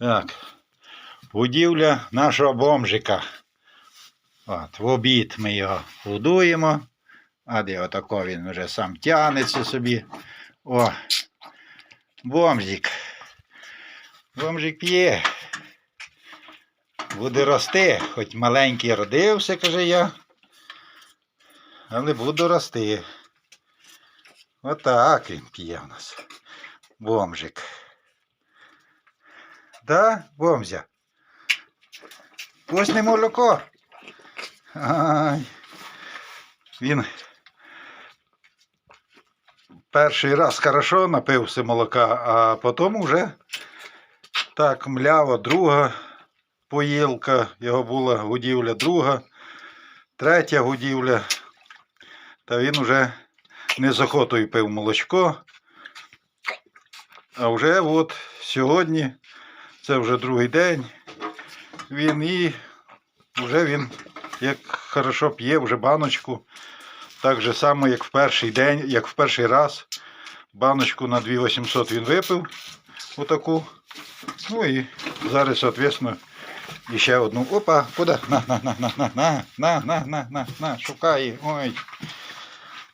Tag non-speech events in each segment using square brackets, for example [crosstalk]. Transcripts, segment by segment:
Так. Будівля нашого бомжика. От, в обід ми його годуємо. А де отако він вже сам тягнеться собі. О, бомжик. Бомжик п'є. Буде рости, хоч маленький родився, каже я. Але буду рости. Отак він п'є у нас. Бомжик. Да, бомзя? Пусне молоко. Ай. Він перший раз хорошо напився молока, а потім вже так мляво, друга поїлка, його була годівля друга, третя годівля. Та він вже не з охотою пив молочко. А вже от сьогодні, це вже другий день, він і вже він як хорошо п'є вже баночку. Так же само, як в перший день, як в перший раз. Баночку на 2800 він випив. Отаку. Ну і зараз, соответственно, іще одну. Опа, куди? На, на, на, на, на, на, на, на, на, на, на, шукає. Ой.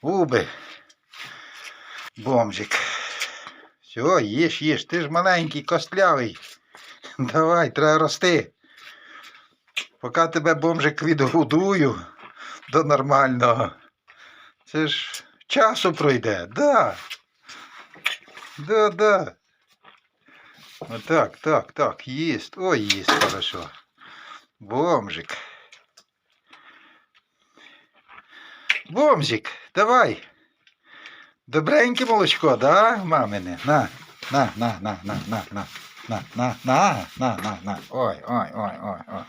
Губи. Бомжик. Все, їж, їж. Ти ж маленький, костлявий. Давай, треба рости. Поки тебе бомжик відгодую до нормального. Це ж часу пройде, да. Да, да. Отак, так, так, їсть. Ой, їсть хорошо. Бомжик. Бомжик, давай. Добреньке молочко, да, мамине? На, на, на, на, на, на, на, на, на, на, на, на, на. Ой, ой, ой, ой, ой.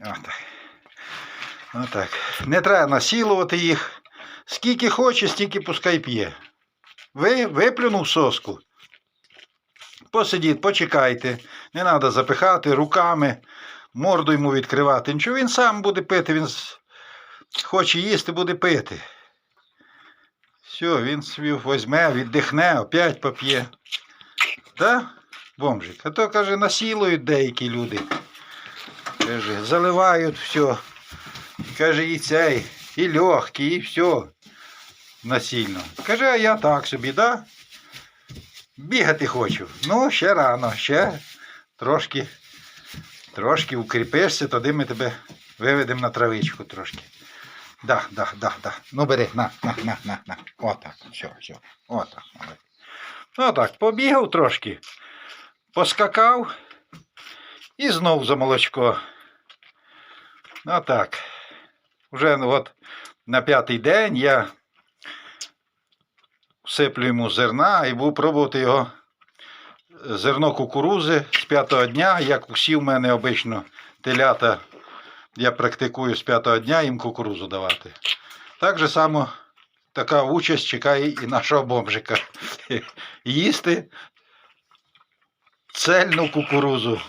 Отак. Отак. Не треба насілувати їх. Скільки хоче, стільки пускай п'є. Ви виплюнув соску. Посидіть, почекайте. Не треба запихати руками, морду йому відкривати. Нічого він сам буде пити, він хоче їсти, буде пити. Все, він собі візьме, віддихне, опять поп'є. Да? Бомжик. А то, каже, насілують деякі люди. Каже, заливають все. Каже, і цей, і легкий, і все. Насильно. Каже, а я так собі, да? Бігати хочу. Ну, ще рано, ще трошки, трошки укріпишся, тоді ми тебе виведемо на травичку трошки. Да, да, да, да. Ну бери, на, на, на, на, на. Отак, все, все. Отак, молодець. Отак, побігав трошки, поскакав і знов за молочко. Отак. Уже ну, от на п'ятий день я всиплю йому зерна і буду пробувати його зерно кукурузи з п'ятого дня, як усі в мене обично телята, я практикую з п'ятого дня їм кукурузу давати. Так же само така участь чекає і нашого бомжика. [laughs] Їсти цельну кукурузу.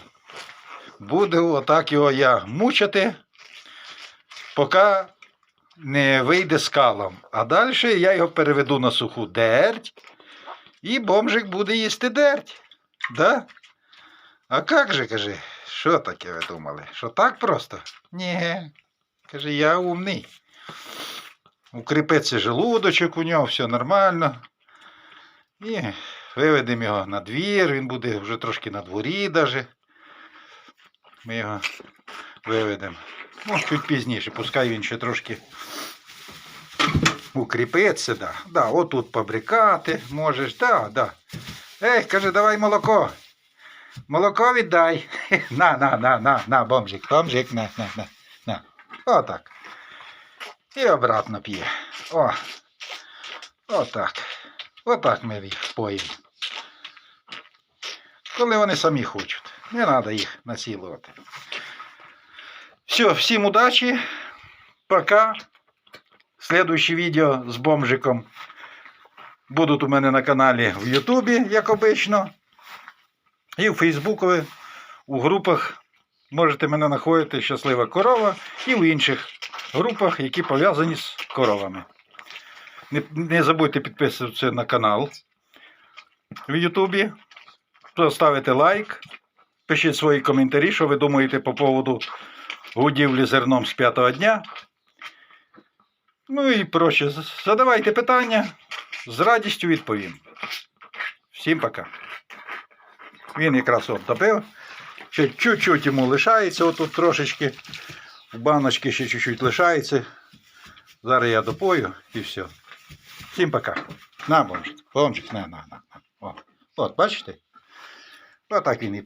Буду отак його я мучити, поки не вийде скалом. А далі я його переведу на суху дерть, і бомжик буде їсти дерть. Да? А як же, каже, що таке ви думали? Що так просто? Ні. Каже, я умний. Укріпиться желудочок у нього, все нормально. І виведемо його на двір, він буде вже трошки на дворі даже. Ми його виведемо. Ну, чуть пізніше, пускай він ще трошки укріпиться, да. Да, отут побрикати можеш, да, да. Ей, каже, давай молоко. Молоко віддай. [laughs] На, на, на, на, на, бомжик, бомжик, на, на, на, на. Отак. І обратно п'є. О. Отак. Отак ми їх поїмо. Коли вони самі хочуть. Не треба їх насилувати. Все, всім удачі. Пока. Следующее відео з бомжиком будуть у мене на каналі в Ютубі, як обично. І в Фейсбукові, у групах можете мене знаходити Щаслива корова і в інших групах, які пов'язані з коровами. Не, не забудьте підписуватися на канал в Ютубі. поставити лайк, пишіть свої коментарі, що ви думаєте по поводу годівлі зерном з п'ятого дня. Ну і проще, задавайте питання, з радістю відповім. Всім пока. Він якраз от допив. Ще чуть-чуть йому лишається, отут трошечки. В баночці ще чуть-чуть лишається. Зараз я допою і все. Всім пока. На, бомжик, бомжик, на, на, на. О, от, бачите? Отак він і,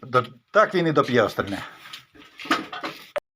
так він і доп'є остальне.